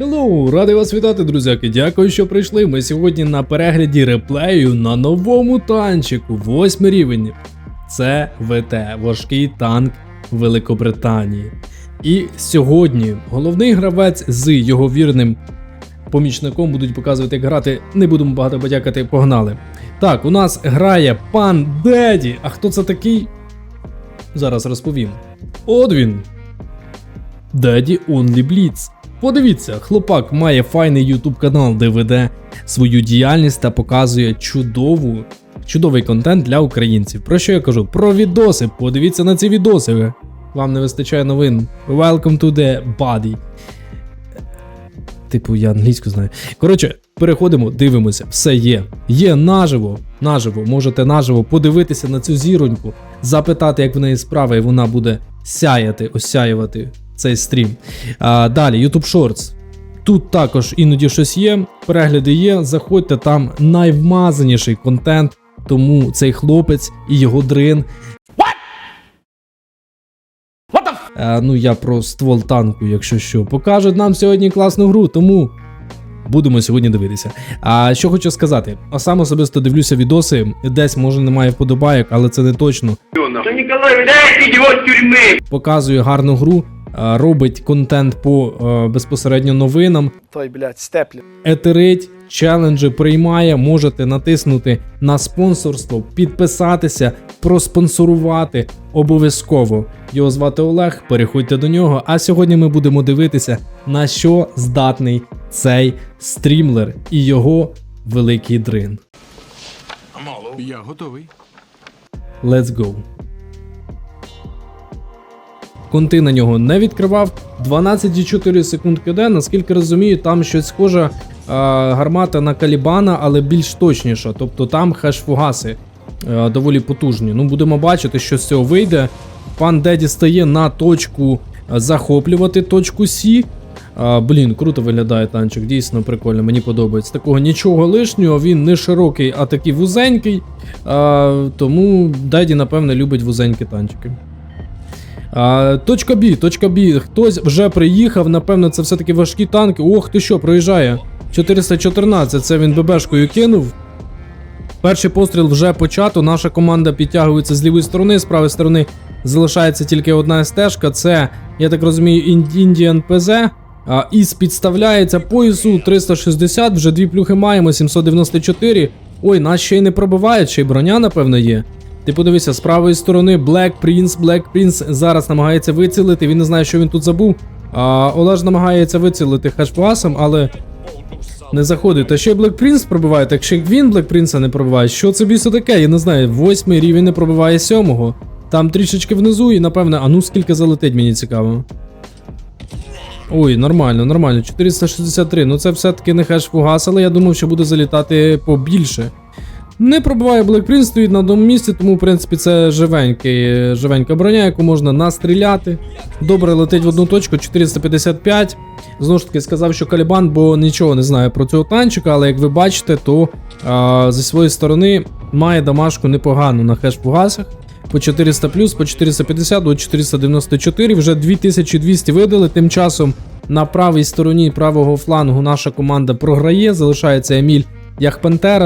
Hello, радий вас вітати, друзяки. Дякую, що прийшли. Ми сьогодні на перегляді реплею на новому танчику, восьмий рівень. Це ВТ, важкий танк Великобританії. І сьогодні головний гравець з його вірним помічником будуть показувати, як грати. Не будемо багато подякати, погнали. Так, у нас грає пан Деді. А хто це такий? Зараз розповім. От він. Daddy Only Blitz. Подивіться, хлопак має файний YouTube канал, де веде свою діяльність та показує чудову, чудовий контент для українців. Про що я кажу? Про відоси. Подивіться на ці відоси. Вам не вистачає новин. Welcome to the body. Типу, я англійську знаю. Коротше, переходимо, дивимося. Все є. Є наживо. Наживо. Можете наживо подивитися на цю зіроньку, запитати, як в неї справа, і вона буде сяяти, осяювати цей стрім. А, далі, YouTube Shorts. Тут також іноді щось є, перегляди є. Заходьте, там найвмазаніший контент. Тому цей хлопець і його дрин. Е, ну, я про ствол танку, якщо що. Покажуть нам сьогодні класну гру, тому будемо сьогодні дивитися. А що хочу сказати, а сам особисто дивлюся відоси, десь може немає вподобайок, але це не точно. Дайте его с тюрьмы! Показує гарну гру, робить контент по е, безпосередньо новинам, Той, блядь, степлі. етерить, челенджі приймає. Можете натиснути на спонсорство, підписатися, проспонсорувати обов'язково. Його звати Олег. Переходьте до нього. А сьогодні ми будемо дивитися, на що здатний цей стрімлер і його великий дрин. Я готовий. Let's go. Конти на нього не відкривав. 12,4 секунд КД, наскільки розумію, там щось схоже гармата на Калібана, але більш точніша. Тобто там хеш-фугаси доволі потужні. Ну, будемо бачити, що з цього вийде. Пан Деді стає на точку захоплювати точку Сі. А, блін, круто виглядає танчик, дійсно прикольно, мені подобається. Такого нічого лишнього, він не широкий, а такий вузенький. А, тому Деді, напевне, любить вузенькі танчики. А, точка Б, точка Б. Хтось вже приїхав, напевно, це все-таки важкі танки. Ох, ти що, проїжджає. 414, це він ББшкою кинув. Перший постріл вже почато. Наша команда підтягується з лівої сторони, з правої сторони залишається тільки одна стежка. Це, я так розумію, Indian PZ. А, Іс підставляється поясу 360, вже дві плюхи маємо, 794. Ой, нас ще й не пробивають, ще й броня, напевно, є. Ти подивися, з правої сторони Black Prince, Black Prince зараз намагається вицілити, він не знає, що він тут забув. А Олеж намагається вицілити хешпасом, але не заходить. Та ще й Black Prince пробиває, так ще він Black Prince не пробиває. Що це бісо таке? Я не знаю. Восьмий рівень не пробиває сьомого. Там трішечки внизу, і напевне, а ну скільки залетить, мені цікаво. Ой, нормально, нормально. 463. Ну це все-таки не хеш фугас, але я думав, що буде залітати побільше. Не пробиває Black стоїть на одному місці, тому, в принципі, це живенький, живенька броня, яку можна настріляти. Добре летить в одну точку, 455. Знову ж таки, сказав, що Калібан, бо нічого не знає про цього танчика, але як ви бачите, то а, зі своєї сторони має дамашку непогану на хеш-фугасах. По 400 плюс, по 450 до 494, вже 2200 видали. Тим часом на правій стороні правого флангу наша команда програє. Залишається Еміль як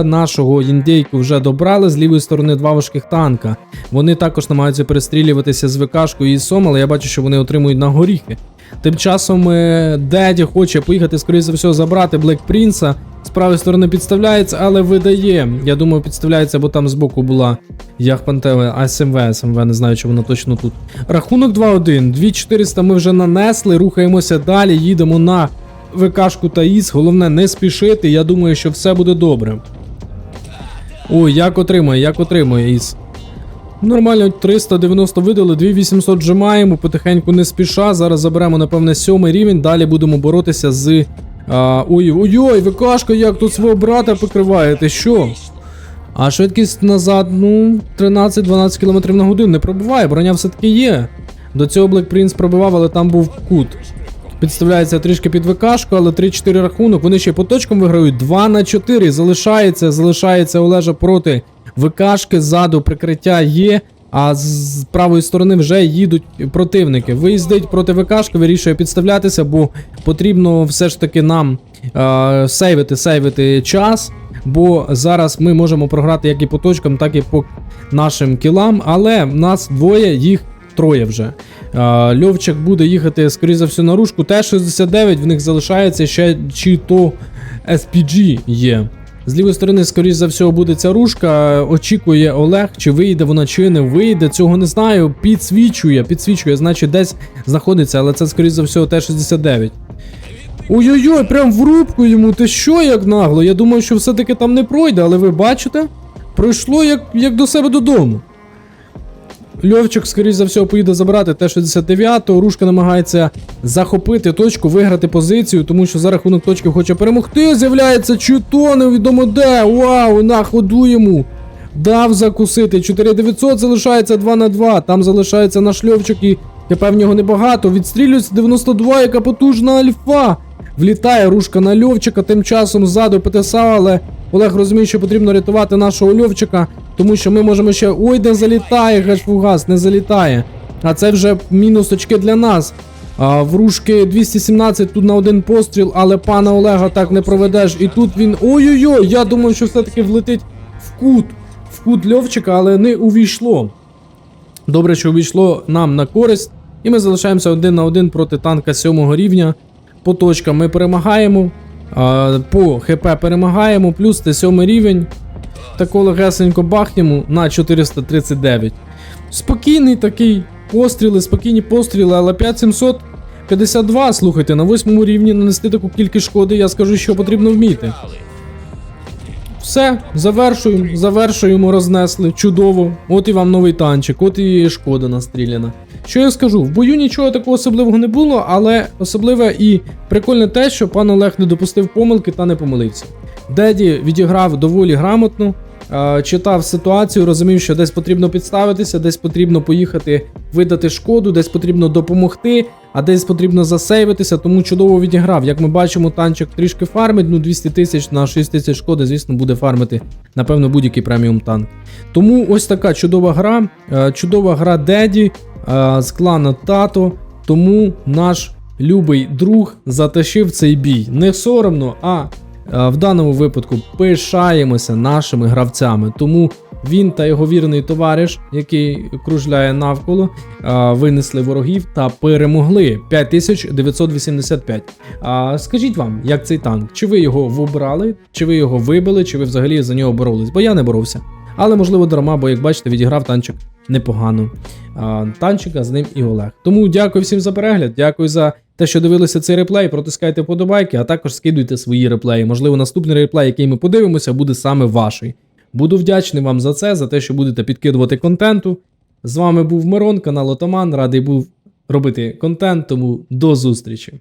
нашого індейку вже добрали. З лівої сторони два важких танка. Вони також намагаються перестрілюватися з ВКшкою і СОМ, але я бачу, що вони отримують на горіхи. Тим часом е, Деді хоче поїхати, скоріше за все, забрати Блек Принца. З правої сторони підставляється, але видає. Я думаю, підставляється, бо там збоку була Яхпантела СМВ, СМВ, не знаю, чи вона точно тут. Рахунок 2-1. 2400 ми вже нанесли, рухаємося далі, їдемо на ВКшку та ІС. Головне не спішити. Я думаю, що все буде добре. Ой, як отримує, як отримує ІС. Нормально, 390 видали, 2800 вжимаємо, потихеньку не спіша. Зараз заберемо, напевне, сьомий рівень. Далі будемо боротися з. Ой, ой, ой, ВКшка, як тут свого брата покриває, ти що? А швидкість назад, ну, 13-12 км на годину не пробиває, броня все-таки є. До цього Black Prince пробивав, але там був кут. Підставляється трішки під ВКшку, але 3-4 рахунок. Вони ще по точкам виграють. 2 на 4. Залишається, залишається Олежа проти ВКшки. Ззаду прикриття є. а з правої сторони вже їдуть противники. Виїздить проти ВКшки, вирішує підставлятися, бо потрібно все ж таки нам е, сейвити, сейвити час. Бо зараз ми можемо програти як і по точкам, так і по нашим кілам. Але в нас двоє, їх троє вже. Льовчик буде їхати, скоріше за все, на рушку. Т-69 в них залишається ще чи то SPG є. З лівої сторони, скоріш за все, буде ця рушка. Очікує Олег, чи вийде вона, чи не вийде. Цього не знаю. Підсвічує, підсвічує, значить десь знаходиться, але це, скоріш за все, Т-69. Ой-ой-ой, прям в рубку йому. Ти що як нагло? Я думаю, що все-таки там не пройде, але ви бачите? Пройшло як, як до себе додому. Льовчик, скоріш за все, поїде забрати Т-69. Рушка намагається захопити точку, виграти позицію, тому що за рахунок точки хоче перемогти. З'являється чуто, невідомо де. Вау, на ходу йому. Дав закусити. 4900 залишається 2 на 2. Там залишається наш Льовчик і тепер в нього небагато. Відстрілюється 92, яка потужна альфа. Влітає рушка на Льовчика, тим часом ззаду ПТСА, але Олег розуміє, що потрібно рятувати нашого Льовчика, тому що ми можемо ще. Ой, не залітає гашфугас, не залітає. А це вже мінус очки для нас. А, в рушки 217 тут на один постріл, але пана Олега так не проведеш. І тут він. Ой-ой-ой! Я думав, що все-таки влетить в кут. В кут Льовчика, але не увійшло. Добре, що увійшло нам на користь. І ми залишаємося один на один проти танка сьомого рівня. По точкам ми перемагаємо. По ХП перемагаємо, плюс це сьомий рівень. Тако легесенько бахнемо на 439. Спокійний такий постріли, спокійні постріли, але 5752, слухайте, на восьмому рівні нанести таку кількість шкоди, я скажу, що потрібно вміти. Все, завершуємо, завершуємо, рознесли. Чудово. От і вам новий танчик, от і шкода настріляна. Що я скажу? В бою нічого такого особливого не було, але особливе і прикольне те, що пан Олег не допустив помилки та не помилився. Деді відіграв доволі грамотно, е, читав ситуацію, розумів, що десь потрібно підставитися, десь потрібно поїхати видати шкоду, десь потрібно допомогти, а десь потрібно засейвитися, тому чудово відіграв. Як ми бачимо, танчик трішки фармить, ну 200 тисяч на 6 тисяч шкоди, звісно, буде фармити, напевно, будь-який преміум танк. Тому ось така чудова гра, е, чудова гра Деді е, з клана Тато. Тому наш любий друг затащив цей бій. Не соромно, а в даному випадку пишаємося нашими гравцями. Тому він та його вірний товариш, який кружляє навколо, е, винесли ворогів та перемогли 5985. Скажіть вам, як цей танк? Чи ви його вибрали, чи ви його вибили, чи ви взагалі за нього боролись? Бо я не боровся. Але можливо дарма, бо як бачите, відіграв танчик непогано. Танчика з ним і Олег. Тому дякую всім за перегляд, дякую за те, що дивилися цей реплей. Протискайте подобайки, а також скидуйте свої реплеї. Можливо, наступний реплей, який ми подивимося, буде саме ваший. Буду вдячний вам за це, за те, що будете підкидувати контенту. З вами був Мирон, канал Отаман. Радий був робити контент, тому до зустрічі.